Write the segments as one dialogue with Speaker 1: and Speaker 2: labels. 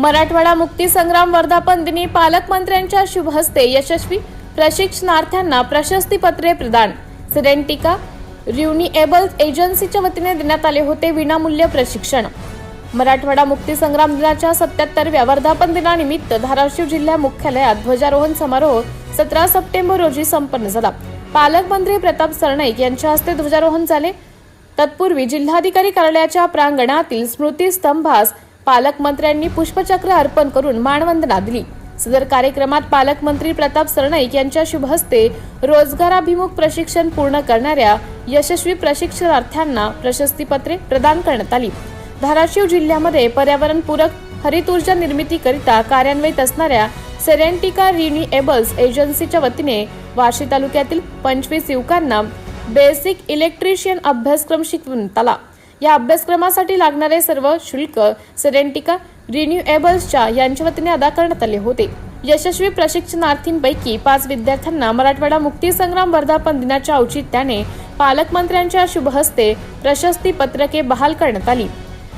Speaker 1: मराठवाडा मुक्ती संग्राम वर्धापन दिनी पालकमंत्र्यांच्या शुभ हस्ते यशस्वी प्रशिक्षणार्थ्यांना प्रशस्तीपत्रे प्रदान. सिडेंटिका रियुनिएबल एजन्सीच्या वतीने देण्यात आले होते विनामूल्य प्रशिक्षण. मराठवाडा मुक्ती संग्राम दिनाच्या सत्याहत्तरव्या वर्धापन दिनानिमित्त धाराशिव जिल्हा मुख्यालयात ध्वजारोहण समारोह सतरा सप्टेंबर रोजी संपन्न झाला. पालकमंत्री प्रताप सरनाईक यांच्या हस्ते ध्वजारोहण झाले. तत्पूर्वी जिल्हाधिकारी कार्यालयाच्या प्रांगणातील स्मृतीस्तंभास पालकमंत्र्यांनी पुष्पचक्र अर्पण करून मानवंदना दिली. सदर कार्यक्रमात पालकमंत्री प्रताप सरनाईक यांच्या शुभहस्ते रोजगाराभिमुख प्रशिक्षण पूर्ण करणाऱ्या यशस्वी प्रशिक्षणार्थ्यांना प्रशस्तीपत्रे प्रदान करण्यात आली. धाराशिव जिल्ह्यामध्ये पर्यावरणपूरक हरित ऊर्जा निर्मितीकरिता कार्यान्वित असणाऱ्या सेरेंटिका रिन्युएबल्स एजन्सीच्या वतीने वाशी तालुक्यातील पंचवीस युवकांना बेसिक इलेक्ट्रिशियन अभ्यासक्रम शिकवण्यात आला. या अभ्यासक्रमासाठी लागणारे सर्व शुल्क सेरेंटिका रिन्युएबल्सच्या यांच्या वतीने अदा करण्यात आले होते. यशस्वी प्रशिक्षणार्थींपैकी पाच विद्यार्थ्यांना मराठवाडा मुक्तीसंग्राम वर्धापन दिनाच्या औचित्याने पालकमंत्र्यांच्या शुभहस्ते प्रशस्ती पत्रके बहाल करण्यात आली.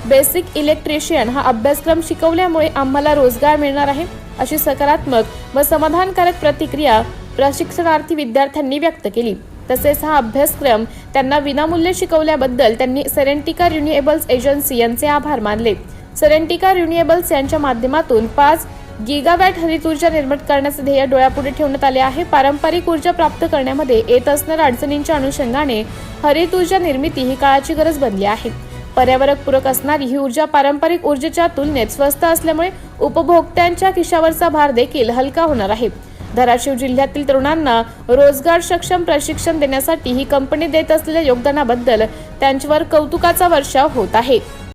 Speaker 1: बेसिक इलेक्ट्रिशियन हा अभ्यासक्रम शिकवल्यामुळे आम्हाला रोजगार मिळणार आहे अशी सकारात्मक व समाधानकारक प्रतिक्रिया प्रशिक्षणार्थी विद्यार्थ्यांनी व्यक्त केली. तसेच हा अभ्यासक्रम त्यांना विनामूल्य शिकवल्याबद्दल त्यांनी सेरेंटिका रिन्युएबल्स एजन्सी यांचे आभार मानले. सेरेंटिका रिन्युएबल्स यांच्या माध्यमातून पाच गिगावॅट हरित ऊर्जा निर्मित करण्याचे ध्येय डोळ्यापुढे ठेवण्यात आले आहे. पारंपरिक ऊर्जा प्राप्त करण्यामध्ये येत असणाऱ्या अडचणींच्या अनुषंगाने हरित ऊर्जा निर्मिती ही काळाची गरज बनली आहे. पर्यावरणपूरक असणारी ही ऊर्जा पारंपरिक ऊर्जेच्या तुलनेत स्वस्त असल्यामुळे उपभोक्त्यांच्या खिशावरचा भार देखील हलका होणार आहे. धाराशिव जिल्ह्यातील तरुणांना रोजगार सक्षम प्रशिक्षण देण्यासाठी ही कंपनी देत असलेल्या योगदानाबद्दल त्यांच्यावर कौतुकाचा वर्षाव होत आहे.